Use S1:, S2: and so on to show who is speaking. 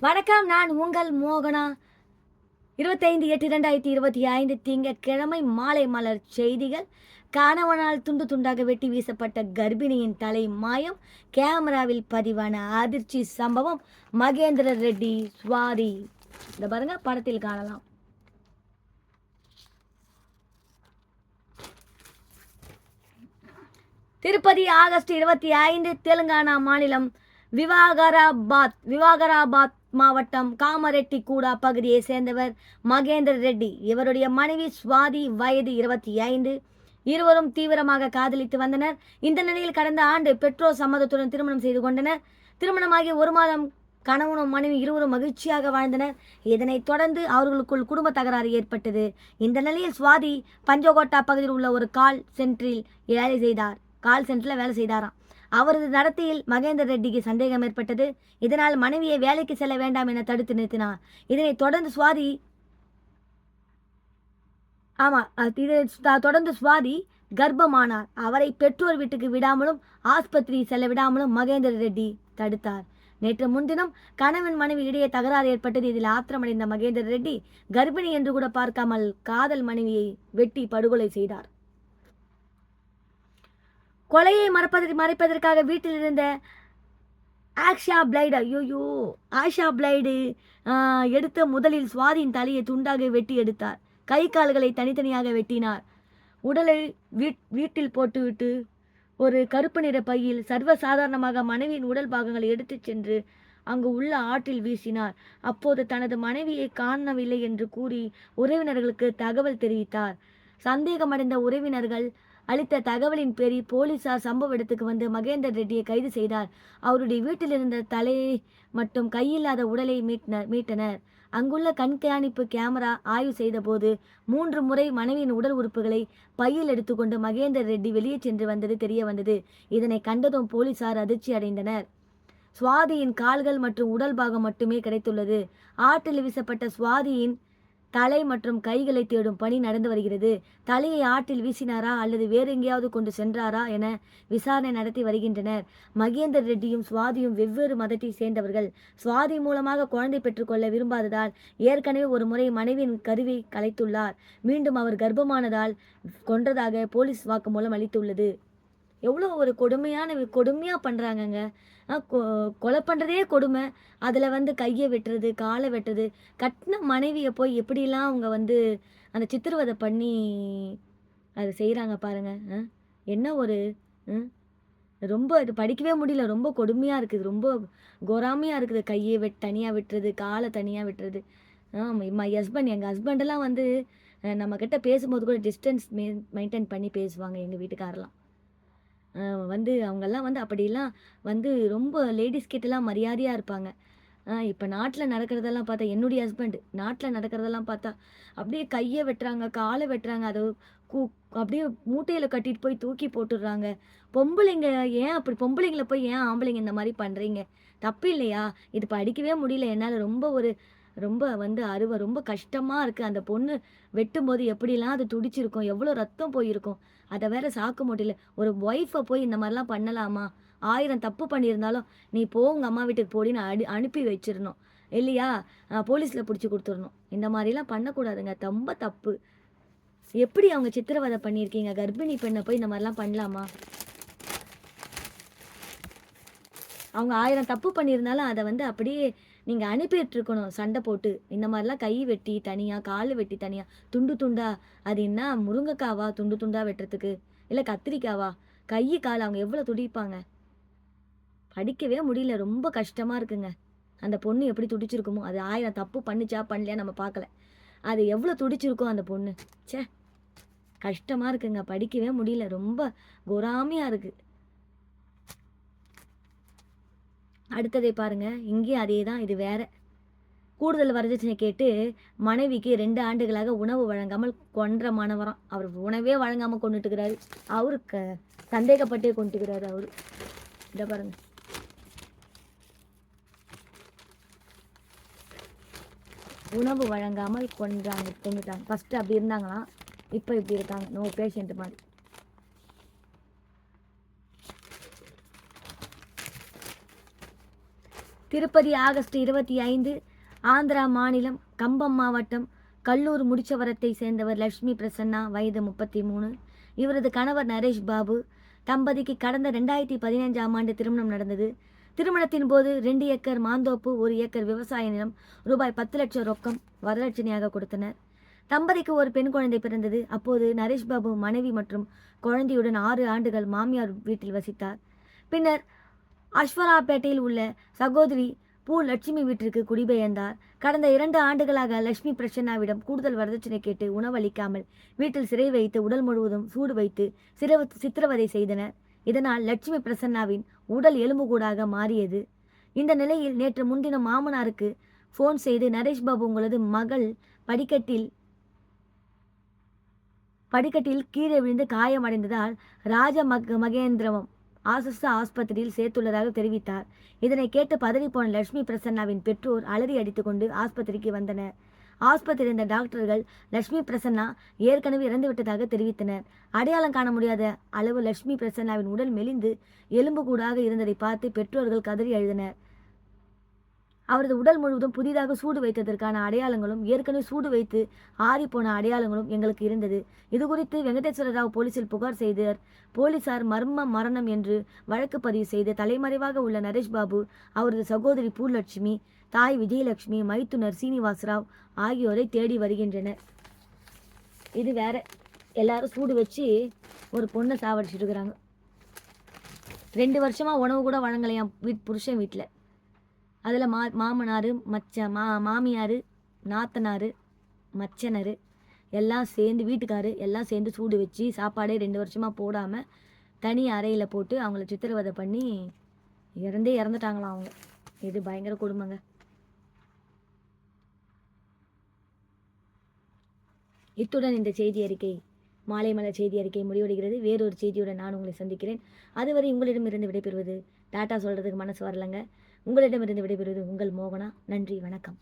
S1: வணக்கம் நான் உங்கள் மோகனா. இருபத்தைந்து எட்டு ரெண்டாயிரத்தி இருபத்தி ஐந்து திங்கட்கிழமை மாலை மலர் செய்திகள். கணவனால் துண்டு துண்டாக வெட்டி வீசப்பட்ட கர்ப்பிணியின் தலை மாயம். கேமராவில் பதிவான அதிர்ச்சி சம்பவம். மகேந்திர ரெட்டி சுவாதி. இந்த பாருங்க படத்தில் காணலாம். திருப்பதி ஆகஸ்ட் இருபத்தி ஐந்து தெலுங்கானா மாநிலம் விவாகராபாத் விவாகராபாத் மாவட்டம் காமரெட்டி கூடா பகுதியை சேர்ந்தவர் மகேந்திர ரெட்டி. இவருடைய மனைவி சுவாதி வயது இருபத்தி ஐந்து இருவரும் தீவிரமாக காதலித்து வந்தனர். இந்த நிலையில் கடந்த ஆண்டு பெற்றோர் சம்மதத்துடன் திருமணம் செய்து கொண்டனர். திருமணமாகி ஒரு மாதம் கணவனும் மனைவி இருவரும் மகிழ்ச்சியாக வாழ்ந்தனர். இதனைத் தொடர்ந்து அவர்களுக்குள் குடும்ப தகராறு ஏற்பட்டது. இந்த நிலையில் சுவாதி பஞ்சகோட்டா பகுதியில் உள்ள ஒரு கால் சென்டரில் வேலை செய்தார். கால் சென்டரில் வேலை செய்தாராம். அவரது நடத்தையில் மகேந்திர ரெட்டிக்கு சந்தேகம் ஏற்பட்டது. இதனால் மனைவியை வேலைக்கு செல்ல வேண்டாம் என தடுத்து நிறுத்தினார். இதனை தொடர்ந்து சுவாதி ஆமாம் இதை தொடர்ந்து சுவாதி கர்ப்பமானார். அவரை பெற்றோர் வீட்டுக்கு விடாமலும் ஆஸ்பத்திரி செல்ல விடாமலும் மகேந்திர ரெட்டி தடுத்தார். நேற்று முன்தினம் கணவன் மனைவி இடையே தகராறு ஏற்பட்டது. இதில் ஆத்திரமடைந்த மகேந்திர ரெட்டி கர்ப்பிணி என்று கூட பார்க்காமல் காதல் மனைவியை வெட்டி படுகொலை செய்தார். கொலையை மறப்பதற்கு மறைப்பதற்காக வீட்டில் இருந்த ஆக்ஷா பிளைடு ஐயோயோ ஆஷா பிளைடு எடுத்த முதலில் சுவாதியின் தலையை துண்டாக வெட்டி எடுத்தார். கை கால்களை தனித்தனியாக வெட்டினார். உடலை வீட் வீட்டில் போட்டுவிட்டு ஒரு கருப்பு நிற பையில் சர்வசாதாரணமாக மனைவியின் உடல் பாகங்களை எடுத்துச் சென்று அங்கு உள்ள ஆற்றில் வீசினார். அப்போது தனது மனைவியை காணவில்லை என்று கூறி உறவினர்களுக்கு தகவல் தெரிவித்தார். சந்தேகமடைந்த உறவினர்கள் அளித்த தகவலின் பேரில் போலீசார் சம்பவ இடத்துக்கு வந்து மகேந்தர் ரெட்டியை கைது செய்தார். அவருடைய வீட்டில் இருந்த தலையை மற்றும் கையில்லாத உடலை மீட்டனர் மீட்டனர். அங்குள்ள கண்காணிப்பு கேமரா ஆய்வு செய்தபோது மூன்று முறை மனைவியின் உடல் உறுப்புகளை பையில் எடுத்துக்கொண்டு மகேந்தர் ரெட்டி வெளியே சென்று வந்தது தெரிய வந்தது. இதனை கண்டதும் போலீசார் அதிர்ச்சி அடைந்தனர். சுவாதியின் கால்கள் மற்றும் உடல் பாகம் மட்டுமே கிடைத்துள்ளது. ஆற்றில் வீசப்பட்ட சுவாதியின் தலை மற்றும் கைகளை தேடும் பணி நடந்து வருகிறது. தலையை ஆற்றில் வீசினாரா அல்லது வேறு எங்கேயாவது கொண்டு சென்றாரா என விசாரணை நடத்தி வருகின்றனர். மகேந்தர் ரெட்டியும் சுவாதியும் வெவ்வேறு மதத்தை சேர்ந்தவர்கள். சுவாதி மூலமாக குழந்தை பெற்றுக்கொள்ள விரும்பாததால் ஏற்கனவே ஒரு முறை மனைவியின் கருவை கலைத்துள்ளார். மீண்டும் அவர் கர்ப்பமானதால் கொன்றதாக போலீஸ் வாக்குமூலம் அளித்துள்ளது. எவ்வளோ ஒரு கொடுமையான கொடுமையாக பண்ணுறாங்கங்க கொலை பண்ணுறதே கொடுமை. அதில் வந்து கையை வெட்டுறது காலை வெட்டுறது கட்டின மனைவியை போய் எப்படிலாம் அவங்க வந்து அந்த சித்திரவதை பண்ணி அதை செய்கிறாங்க பாருங்க. ஆ? என்ன ஒரு ம்? ரொம்ப இது படிக்கவே முடியல. ரொம்ப கொடுமையாக இருக்குது. ரொம்ப கொராமையாக இருக்குது. கையை வெட் தனியாக வெட்டுறது காலை தனியாக வெட்டுறது. ஆமாம் மை ஹஸ்பண்ட் எங்கள் ஹஸ்பண்டெல்லாம் வந்து நம்மக்கிட்ட பேசும்போது கூட டிஸ்டன்ஸ் மெ மெயின்டைன் பண்ணி பேசுவாங்க எங்கள் வீட்டுக்காரெல்லாம். வந்து அவங்கெல்லாம் வந்து அப்படிலாம் வந்து ரொம்ப லேடிஸ் கிட்டலாம் மரியாதையாக இருப்பாங்க. இப்போ நாட்டில் நடக்கிறதெல்லாம் பார்த்தா என்னுடைய ஹஸ்பண்ட் நாட்டில் நடக்கிறதெல்லாம் பார்த்தா அப்படியே கையை வெட்டுறாங்க காலை வெட்டுறாங்க அதை கூ அப்படியே மூட்டையில் கட்டிட்டு போய் தூக்கி போட்டுடுறாங்க. பொம்பளைங்க ஏன் அப்படி பொம்பளைங்கள போய் ஏன் ஆம்பளைங்க இந்த மாதிரி பண்ணுறீங்க தப்பு இல்லையா? இது படிக்கவே முடியல. என்னால் ரொம்ப ஒரு ரொம்ப வந்து அருவை ரொம்ப கஷ்டமாக இருக்குது அந்த பொண்ணு வெட்டும்போது எப்படிலாம் அது துடிச்சிருக்கும்? எவ்வளோ ரத்தம் போயிருக்கும்? அதை வேற சாக்க முடியல ஒரு ஒய்ஃபை போய் இந்த மாதிரிலாம் பண்ணலாமா? ஆயிரம் தப்பு பண்ணியிருந்தாலும் நீ போ உங்கள் அம்மா வீட்டுக்கு போடின்னு அடி அனுப்பி வச்சிடணும். இல்லையா? போலீஸில் பிடிச்சி கொடுத்துடணும். இந்த மாதிரிலாம் பண்ணக்கூடாதுங்க. ரொம்ப தப்பு. எப்படி அவங்க சித்திரவதை பண்ணியிருக்கீங்க? கர்ப்பிணி பெண்ணை போய் இந்த மாதிரிலாம் பண்ணலாமா? அவங்க ஆயிரம் தப்பு பண்ணியிருந்தாலும் அதை வந்து அப்படியே நீங்கள் அனுப்பிட்டுருக்கணும் சண்டை போட்டு. இந்த மாதிரிலாம் கை வெட்டி தனியாக கால் வெட்டி தனியாக துண்டு துண்டா. அது என்ன? முருங்கைக்காவா? துண்டு துண்டா வெட்டுறதுக்கு. இல்லை கத்திரிக்காவா? கை கால் அவங்க எவ்வளோ துடிப்பாங்க? படிக்கவே முடியல. ரொம்ப கஷ்டமாக இருக்குங்க. அந்த பொண்ணு எப்படி துடிச்சிருக்குமோ அது ஆயிரம் தப்பு பண்ணிச்சா பண்ணலையா நம்ம பார்க்கல. அது எவ்வளோ துடிச்சிருக்கோம் அந்த பொண்ணு. ச்சே! கஷ்டமாக இருக்குங்க. படிக்கவே முடியல. ரொம்ப பொறாமையாக இருக்குது அடுத்ததை பாருங்க. இங்கேயும் அதே தான் இது வேற. கூடுதல் வரதட்சணை கேட்டு மனைவிக்கு ரெண்டு ஆண்டுகளாக உணவு வழங்காமல் கொன்ற மாணவரம். அவர் உணவே வழங்காமல் கொண்டுட்டுக்கிறாரு. அவருக்கு சந்தேகப்பட்டே கொண்டுக்கிறாரு அவர். இதை பாருங்க. உணவு வழங்காமல் கொன்றாங்க கொண்டுட்டாங்க ஃபஸ்ட்டு அப்படி இருந்தாங்களாம். இப்போ இப்படி இருக்காங்க. நோ பேஷண்ட் மாதிரி. திருப்பதி ஆகஸ்ட் இருபத்தி ஐந்து ஆந்திரா மாநிலம் கம்பம் மாவட்டம் கல்லூர் முடிச்சவரத்தை சேர்ந்தவர் லட்சுமி பிரசன்னா வயது முப்பத்தி மூணு இவரது கணவர் நரேஷ் பாபு. தம்பதிக்கு கடந்த ரெண்டாயிரத்தி பதினைஞ்சாம் ஆண்டு திருமணம் நடந்தது. திருமணத்தின் போது ரெண்டு ஏக்கர் மாந்தோப்பு ஒரு ஏக்கர் விவசாய நிலம் ரூபாய் பத்து லட்சம் ரொக்கம் வரதட்சணையாக கொடுத்தனர். தம்பதிக்கு ஒரு பெண் குழந்தை பிறந்தது. அப்போது நரேஷ் பாபு மனைவி மற்றும் குழந்தையுடன் ஆறு ஆண்டுகள் மாமியார் வீட்டில் வசித்தார். பின்னர் அஸ்வராப்பேட்டையில் உள்ள சகோதரி பூ லட்சுமி வீட்டிற்கு குடிபெயர்ந்தார். கடந்த இரண்டு ஆண்டுகளாக லட்சுமி பிரசன்னாவிடம் கூடுதல் வரதட்சணை கேட்டு உணவளிக்காமல் வீட்டில் சிறை வைத்து உடல் முழுவதும் சூடு வைத்து சிறவு சித்திரவதை செய்தனர். இதனால் லட்சுமி பிரசன்னாவின் உடல் எலும்புகூடாக மாறியது. இந்த நிலையில் நேற்று முன்தினம் மாமனாருக்கு ஃபோன் செய்து நரேஷ் பாபு உங்களது மகள் படிக்கட்டில் படிக்கட்டில் கீழே விழுந்து காயமடைந்ததால் ராஜ மக மகேந்திரவம் ஆசஸ்தா ஆஸ்பத்திரியில் சேர்த்துள்ளதாக தெரிவித்தார். இதனை கேட்டு பதறிப்போன லட்சுமி பிரசன்னாவின் பெற்றோர் அலறி அடித்துக்கொண்டு ஆஸ்பத்திரிக்கு வந்தனர். ஆஸ்பத்திரி இருந்த டாக்டர்கள் லட்சுமி பிரசன்னா ஏற்கனவே இறந்துவிட்டதாக தெரிவித்தனர். அடையாளம் காண முடியாத அளவு லட்சுமி பிரசன்னாவின் உடல் மெலிந்து எலும்பு கூடாக இருந்ததை பார்த்து பெற்றோர்கள் கதறி எழுதினர் அவரது உடல் முழுவதும் புதிதாக சூடு வைத்ததற்கான அடையாளங்களும் ஏற்கனவே சூடு வைத்து ஆறிப்போன அடையாளங்களும் எங்களுக்கு இருந்தது. இது குறித்து வெங்கடேஸ்வர ராவ் போலீசில் புகார் செய்தார். போலீசார் மர்ம மரணம் என்று வழக்கு பதிவு செய்து தலைமறைவாக உள்ள நரேஷ் பாபு அவரது சகோதரி பூலட்சுமி தாய் விஜயலட்சுமி மைத்துனர் சீனிவாசராவ் ஆகியோரை தேடி வருகின்றனர். இது வேற எல்லாரும் சூடு வச்சு ஒரு பொண்ணை சாவடிச்சிட்டு இருக்கிறாங்க. ரெண்டு வருஷமா உணவு கூட வழங்கலையாம் வீட் புருஷன் வீட்டில் அதில் மா மாமனார் மச்ச மா மாமியார் நாத்தனார் மச்சனர் எல்லாம் சேர்ந்து வீட்டுக்காரு எல்லாம் சேர்ந்து சூடு வச்சு சாப்பாடே ரெண்டு வருஷமாக போடாமல் தனி அறையில் போட்டு அவங்கள சித்திரவதை பண்ணி இறந்தே இறந்துட்டாங்களாம் அவங்க. இது பயங்கர கொடுமைங்க. இத்துடன் இந்த செய்தி அறிக்கை மாலை மலர் செய்தி அறிக்கை முடிவடைகிறது. வேறொரு செய்தியுடன் நான் உங்களை சந்திக்கிறேன். அதுவரை உங்களிடமிருந்து விடைபெறுவது டாட்டா சொல்கிறதுக்கு மனசு வரலங்க. உங்களிடமிருந்து விடைபெறுவது உங்கள் மோகனா. நன்றி வணக்கம்.